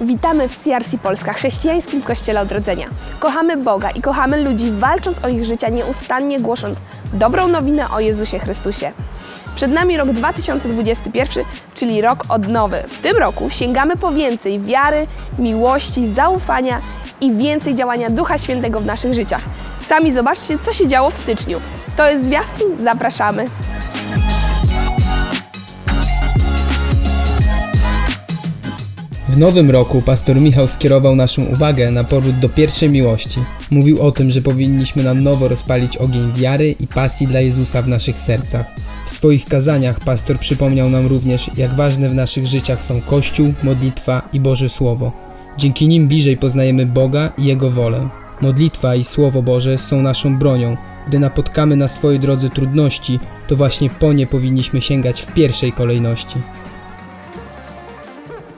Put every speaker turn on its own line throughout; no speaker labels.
Witamy w CRC Polska, chrześcijańskim kościele odrodzenia. Kochamy Boga i kochamy ludzi, walcząc o ich życia, nieustannie głosząc dobrą nowinę o Jezusie Chrystusie. Przed nami rok 2021, czyli rok odnowy. W tym roku sięgamy po więcej wiary, miłości, zaufania i więcej działania Ducha Świętego w naszych życiach. Sami zobaczcie, co się działo w styczniu. To jest zwiastun, zapraszamy.
W nowym roku pastor Michał skierował naszą uwagę na powrót do pierwszej miłości. Mówił o tym, że powinniśmy na nowo rozpalić ogień wiary i pasji dla Jezusa w naszych sercach. W swoich kazaniach pastor przypomniał nam również, jak ważne w naszych życiach są Kościół, modlitwa i Boże Słowo. Dzięki nim bliżej poznajemy Boga i Jego wolę. Modlitwa i Słowo Boże są naszą bronią. Gdy napotkamy na swojej drodze trudności, to właśnie po nie powinniśmy sięgać w pierwszej kolejności.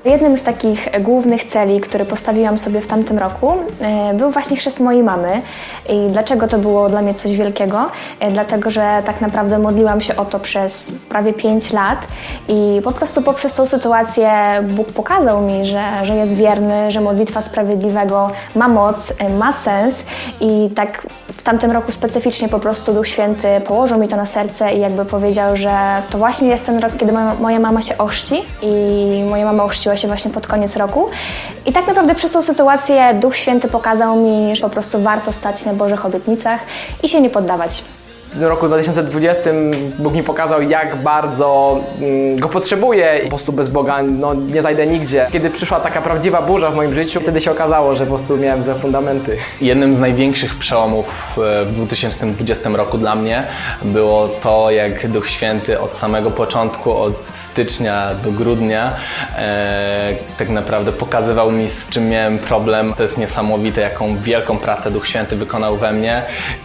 Jednym z takich głównych celi, które postawiłam sobie w tamtym roku, e, był właśnie chrzest mojej mamy. I dlaczego to było dla mnie coś wielkiego? E, Dlatego, że tak naprawdę modliłam się o to przez prawie 5 lat i po prostu poprzez tą sytuację Bóg pokazał mi, że, że jest wierny, że modlitwa sprawiedliwego ma moc, e, ma sens i tak w tamtym roku specyficznie po prostu Duch Święty położył mi to na serce i jakby powiedział, że to właśnie jest ten rok, kiedy moja, mama się ochrzci i moja mama ochrzciła się właśnie pod koniec roku. I tak naprawdę przez tą sytuację Duch Święty pokazał mi, że po prostu warto stać na Bożych obietnicach i się nie poddawać.
W roku 2020 Bóg mi pokazał, jak bardzo mm, go potrzebuję po prostu bez Boga no, nie zajdę nigdzie. Kiedy przyszła taka prawdziwa burza w moim życiu, wtedy się okazało, że po prostu miałem złe fundamenty.
Jednym z największych przełomów e, w 2020 roku dla mnie było to, jak Duch Święty od samego początku, od stycznia do grudnia, e, tak naprawdę pokazywał mi, z czym miałem problem. To jest niesamowite, jaką wielką pracę Duch Święty wykonał we mnie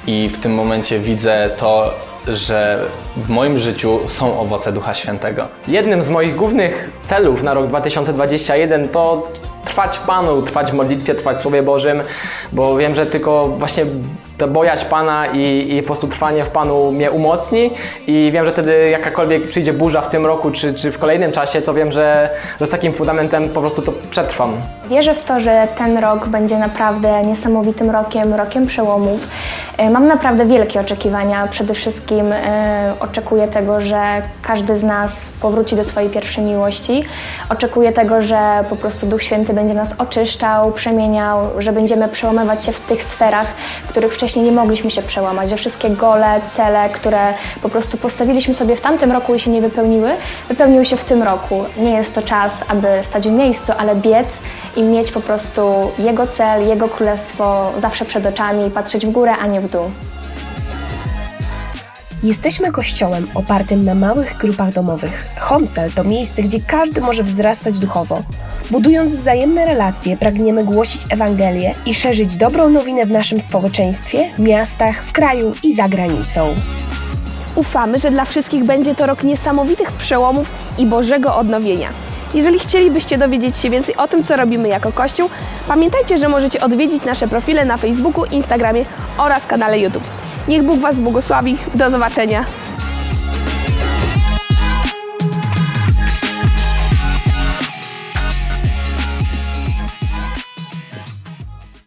i w tym momencie widzę to, że w moim życiu są owoce Ducha Świętego.
Jednym z moich głównych celów na rok 2021 to trwać Panu, trwać w modlitwie, trwać w Słowie Bożym, bo wiem, że tylko właśnie to bojać Pana i, i po prostu trwanie w Panu mnie umocni i wiem, że wtedy jakakolwiek przyjdzie burza w tym roku czy, czy w kolejnym czasie, to wiem, że, że z takim fundamentem po prostu to przetrwam.
Wierzę w to, że ten rok będzie naprawdę niesamowitym rokiem, rokiem przełomów. E, Mam naprawdę wielkie oczekiwania. Przede wszystkim e, oczekuję tego, że każdy z nas powróci do swojej pierwszej miłości. Oczekuję tego, że po prostu Duch Święty będzie nas oczyszczał, przemieniał, że będziemy przełamywać się w tych sferach, których wcześniej nie mogliśmy się przełamać, że wszystkie gole, cele, które po prostu postawiliśmy sobie w tamtym roku i się nie wypełniły, wypełniły się w tym roku. Nie jest to czas, aby stać w miejscu, ale biec i mieć po prostu Jego cel, Jego królestwo zawsze przed oczami, patrzeć w górę, a nie w dół.
Jesteśmy kościołem opartym na małych grupach domowych. Homsel to miejsce, gdzie każdy może wzrastać duchowo. Budując wzajemne relacje, pragniemy głosić Ewangelię i szerzyć dobrą nowinę w naszym społeczeństwie, miastach, w kraju i za granicą.
Ufamy, że dla wszystkich będzie to rok niesamowitych przełomów i Bożego odnowienia. Jeżeli chcielibyście dowiedzieć się więcej o tym, co robimy jako Kościół, pamiętajcie, że możecie odwiedzić nasze profile na Facebooku, Instagramie oraz kanale YouTube. Niech Bóg Was błogosławi. Do zobaczenia.